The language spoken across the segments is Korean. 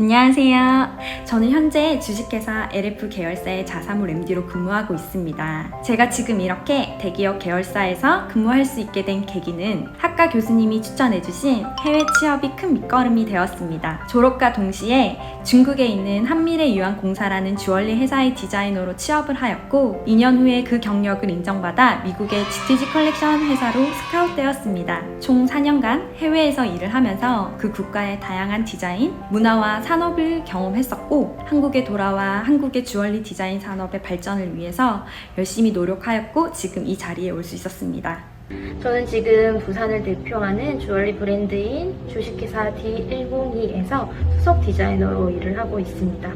안녕하세요. 저는 현재 주식회사 LF 계열사의 자사몰 MD로 근무하고 있습니다. 제가 지금 이렇게 대기업 계열사에서 근무할 수 있게 된 계기는 학 과 교수님이 추천해주신 해외 취업이 큰 밑거름이 되었습니다. 졸업과 동시에 중국에 있는 한미래 유한공사라는 주얼리 회사의 디자이너로 취업을 하였고 2년 후에 그 경력을 인정받아 미국의 GTG 컬렉션 회사로 스카웃되었습니다. 총 4년간 해외에서 일을 하면서 그 국가의 다양한 디자인, 문화와 산업을 경험했었고 한국에 돌아와 한국의 주얼리 디자인 산업의 발전을 위해서 열심히 노력하였고 지금 이 자리에 올 수 있었습니다. 저는 지금 부산을 대표하는 주얼리 브랜드인 주식회사 D102에서 수석 디자이너로 일을 하고 있습니다.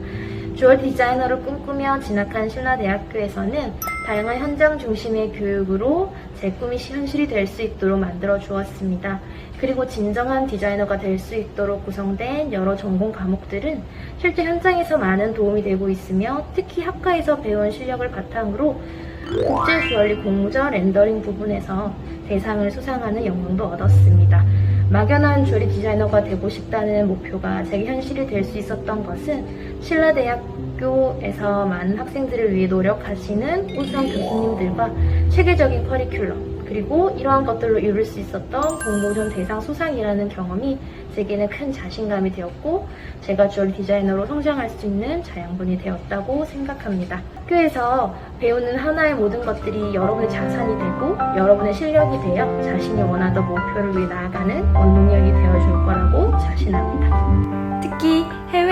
주얼 디자이너를 꿈꾸며 진학한 신라대학교에서는 다양한 현장 중심의 교육으로 제 꿈이 현실이 될 수 있도록 만들어 주었습니다. 그리고 진정한 디자이너가 될 수 있도록 구성된 여러 전공 과목들은 실제 현장에서 많은 도움이 되고 있으며 특히 학과에서 배운 실력을 바탕으로 국제 주얼리 공모전 렌더링 부분에서 대상을 수상하는 영광도 얻었습니다. 막연한 주얼리 디자이너가 되고 싶다는 목표가 제게 현실이 될 수 있었던 것은 신라대학교에서 많은 학생들을 위해 노력하시는 우수한 교수님들과 체계적인 커리큘럼 그리고 이러한 것들로 이룰 수 있었던 공모전 대상 수상이라는 경험이 제게는 큰 자신감이 되었고 제가 주얼리 디자이너로 성장할 수 있는 자양분이 되었다고 생각합니다. 학교에서 배우는 하나의 모든 것들이 여러분의 자산이 되고 여러분의 실력이 되어 자신이 원하던 목표를 위해 나아가는 원동력이 되어줄 거라고 자신합니다. 특히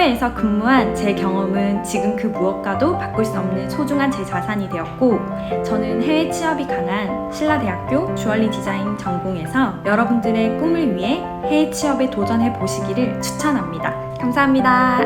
해외에서 근무한 제 경험은 지금 그 무엇과도 바꿀 수 없는 소중한 제 자산이 되었고 저는 해외 취업이 가난 신라대학교 주얼리 디자인 전공에서 여러분들의 꿈을 위해 해외 취업에 도전해 보시기를 추천합니다. 감사합니다.